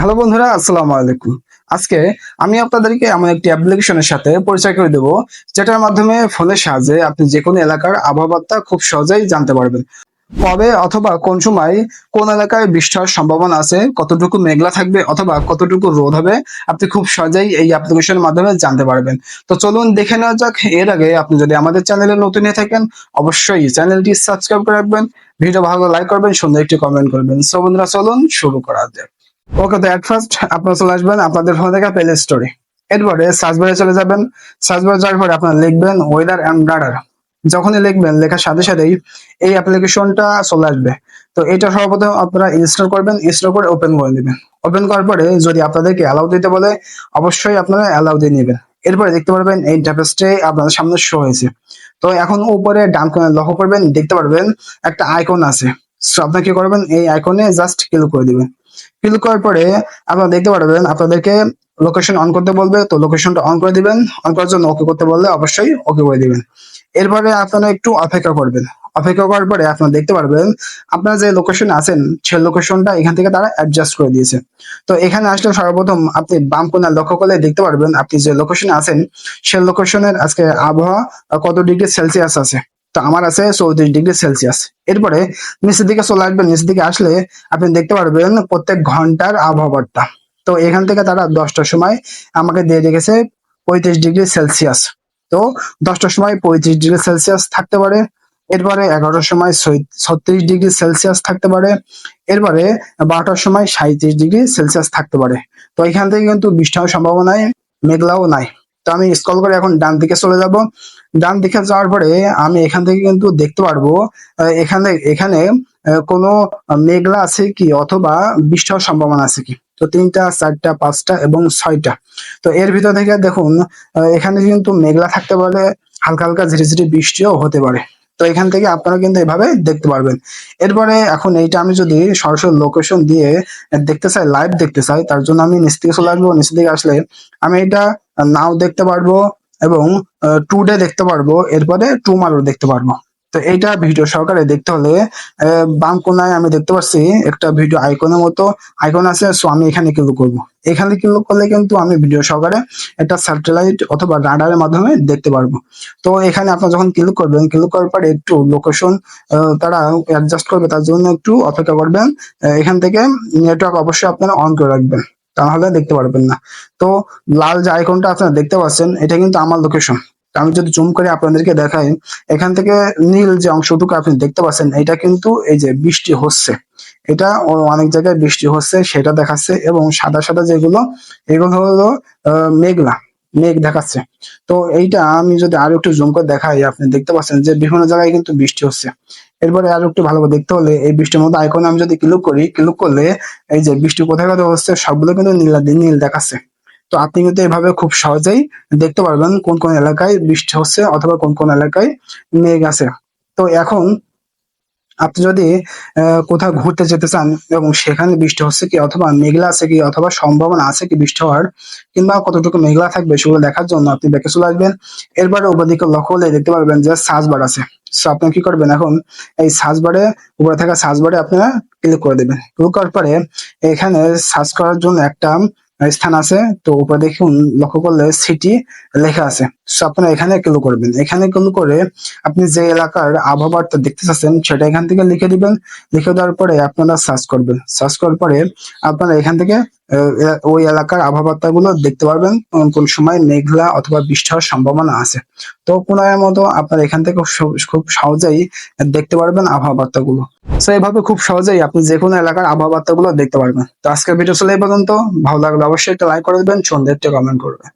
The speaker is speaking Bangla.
হ্যালো বন্ধুরা, আসসালামু আলাইকুম। আজকে আমি আপনাদেরকে এমন একটি অ্যাপ্লিকেশনের সাথে পরিচয় করে দেব, যেটার মাধ্যমে ফোনের সাহায্যে আপনি যে কোনো এলাকার আবহাওয়াটা খুব সহজেই জানতে পারবেন। কবে অথবা কোন সময় কোন এলাকায় বৃষ্টি সম্ভাবনা আছে, কতটুকু মেঘলা থাকবে অথবা কতটুকু রোদ হবে, আপনি খুব সহজেই এই অ্যাপ্লিকেশনের মাধ্যমে জানতে পারবেন। তো চলুন দেখে নেওয়া যাক, এর আগে আপনি যদি আমাদের চ্যানেলে নতুন হয়ে থাকেন, অবশ্যই চ্যানেলটি সাবস্ক্রাইব করে রাখবেন, ভিডিও ভালো লাইক করবেন, সুন্দর একটি কমেন্ট করবেন। সো বন্ধুরা, চলুন শুরু করা যাক। ওকে, তো এট ফার্স্ট আপনারা চলে আসবেন আপনাদের ফোন থেকে প্লে স্টোরে এরপরে সার্চ বারে চলে যাবেন। সার্চ বারে যাওয়ার পরে আপনারা লিখবেন ওয়েদার অ্যান্ড রাডার যখনই লিখবেন, লেখার সাথে সাথেই এই অ্যাপ্লিকেশনটা চলে আসবে। তো এটা সর্বপ্রথম আপনারা ইনস্টল করবেন ইনস্টল করে ওপেন করে দিবেন ওপেন করার পরে যদি আপনাদেরকে অ্যালাউ দিতে বলে, অবশ্যই আপনারা অ্যালাউ দিয়ে নেবেন। এরপরে দেখতে পারবেন এই ইন্টারফেসটি আপনাদের সামনে শো হয়েছে। তো এখন উপরে ডান কোণে লক্ষ্য করবেন, দেখতে পারবেন একটা আইকন আছে। সো আপনারা কি করবেন? এই আইকনে জাস্ট ক্লিক করে দিবেন। ক্লিক করার পরে আপনারা দেখতে পারবেন, আপনাদেরকে লোকেশন অন করতে বলবে। তো লোকেশনটা অন করে দিবেন। অন করার জন্য ওকে করতে বললে অবশ্যই ওকে করে দিবেন। এরপরে আপনারা একটু অপেক্ষা করবেন। অপেক্ষা করার পরে আপনারা দেখতে পারবেন, আপনারা যে লোকেশন আছেন সেই লোকেশনটা এখান থেকে তারা অ্যাডজাস্ট করে দিয়েছে। তো এখানে আসলে সর্বপ্রথম আপনি বাম কোণা লক্ষ্য করলে দেখতে পারবেন, আপনি যে লোকেশনে আছেন সেই লোকেশনের আজকে আবহাওয়া কত ডিগ্রি সেলসিয়াস আছে। তো আমার আছে চৌত্রিশ ডিগ্রি সেলসিয়াস। এরপরে নিচের দিকে চলে আসবেন নিচের দিকে আসলে আপনি দেখতে পারবেন প্রত্যেক ঘণ্টার আবহাওয়াটা তো এখান থেকে তারা দশটার সময় আমাকে দিয়ে রেখেছে পঁয়ত্রিশ ডিগ্রি সেলসিয়াস। তো দশটার সময় পঁয়ত্রিশ ডিগ্রি সেলসিয়াস থাকতে পারে, এরপরে এগারোটার সময় ছত্রিশ ডিগ্রি সেলসিয়াস থাকতে পারে, এরপরে বারোটার সময় সাঁত্রিশ ডিগ্রি সেলসিয়াস থাকতে পারে। তো এখান থেকে কিন্তু বৃষ্টি হওয়ার সম্ভাবনায়, মেঘলাও নাই। আমি স্ক্রল করে এখন ডান দিকে চলে যাব। ডান দিকে যাওয়ার পরে আমি এখান থেকে কিন্তু দেখতে পারব এখানে এখানে কোনো মেঘলা আছে কি অথবা বৃষ্টি হওয়ার সম্ভাবনা আছে কি? তো তিনটা, চারটা, পাঁচটা এবং ছয়টা। তো এর ভিতর থেকে দেখুন এখানে কিন্তু মেঘলা থাকতে পারে, হালকা হালকা, ঝিরিঝিরি বৃষ্টিও হতে পারে। তো এখান থেকে আপনারা কিন্তু এভাবে দেখতে পারবেন। এরপরে এখন এইটা আমি যদি সরাসরি লোকেশন দিয়ে দেখতে চাই লাইভ দেখতে চাই, তার জন্য আমি নিচ থেকে চলে আসব। নিচ থেকে আসলে আমি এটা নাও দেখতে পারব এবং টু ডে দেখতে পারব, এরপরে টু মারও দেখতে পারব। তো এইটা ভিডিও সহকারে দেখতে হলে বাম কোনায় আমি দেখতে পাচ্ছি একটা ভিডিও আইকনের মতো। আইকন আছে, সো আমি এখানে ক্লিক করব। এখানে ক্লিক করলে কিন্তু আমি ভিডিও সহকারে একটা স্যাটেলাইট অথবা রাডারের মাধ্যমে দেখতে পারব। তো এখানে আপনার যখন ক্লিক করবেন ক্লিক করার পরে একটু লোকেশন তারা অ্যাডজাস্ট করবে, তার জন্য একটু অপেক্ষা করবেন। এখান থেকে নেটওয়ার্ক অবশ্যই আপনারা অন করে রাখবেন। তাহলে দেখতে পারবেন না। তো লাল যে আইকনটা আপনারা দেখতে পাচ্ছেন, এটা কিন্তু আমার লোকেশন আমি যদি জুম করে আপনাদেরকে দেখাই, এখান থেকে নীল যে অংশটুকু আপনি দেখতে পাচ্ছেন, এটা কিন্তু এই যে বৃষ্টি হচ্ছে। এটা অনেক জায়গায় বৃষ্টি হচ্ছে, সেটা দেখাচ্ছে এবং সাদা সাদা যেগুলো, এগুলো হলো মেঘলা, মেঘ দেখাচ্ছে। তো এইটা আমি যদি আরও একটু জুম করে দেখাই, আপনি দেখতে পাচ্ছেন যে বিভিন্ন জায়গায় কিন্তু বৃষ্টি হচ্ছে। এরপরে আরও একটু ভালোভাবে দেখতে হলে এই বৃষ্টির মধ্যে আইকনে আমি যদি ক্লিক করি ক্লিক করলে এই যে বৃষ্টি কোথায় কোথায় হচ্ছে সবগুলো কিন্তু নীল নীল দেখাচ্ছে। তো আপনি কিন্তু এভাবে খুব সহজেই দেখতে পারবেন কোন কোন এলাকায় বৃষ্টি হচ্ছে অথবা কোন কোন এলাকায় মেঘ আছে। তো এখন আপনি যদি কোথাও ঘুরতে যেতে চান এবং সেখানে বৃষ্টি হচ্ছে কি অথবা মেঘলা আছে কি অথবা সম্ভাবনা আছে কি বৃষ্টি হওয়ার, কিংবা কতটুকু মেঘলা থাকবে সেগুলো দেখার জন্য আপনি ব্যাকে চলে আসবেন। এরপরে উপদিকে লক্ষ্য হলে দেখতে পারবেন যে সার্চ আছে। সো আপনি কি করবেন? এখন এই সার্চ বারে উপরে থাকা সার্চ বারে আপনারা ক্লিক করে দেবেন। ক্লিক করার পরে এখানে সার্চ করার জন্য একটা স্থান আছে, তো উপরে দেখুন লক্ষ্য করলে সিটি লেখা আছে। সো আপনারা এখানে ক্লিক করবেন। এখানে ক্লিক করে আপনি যে এলাকার আবহাওয়াটা দেখতে চাচ্ছেন, সেটা এখান থেকে লিখে দিবেন। লিখে দেওয়ার পরে আপনারা সার্চ করবেন। সার্চ করার পরে আপনারা এখান থেকে ওই এলাকার আবহাওয়াটা গুলো দেখতে পারবেন। কোন সময় মেঘলা অথবা বৃষ্টি হওয়ার সম্ভাবনা আছে। তো পুনরায় মতো আপনারা এখান থেকে খুব সহজেই দেখতে পারবেন আবহাওয়া গুলো তো এইভাবে খুব সহজেই আপনি যে কোনো এলাকার আবহাওয়া গুলো দেখতে পারবেন। তো আজকের ভিডিও চলে এই পর্যন্ত। ভালো লাগলে অবশ্যই একটা লাইক করে দেবেন সন্ধ্যে কমেন্ট করবেন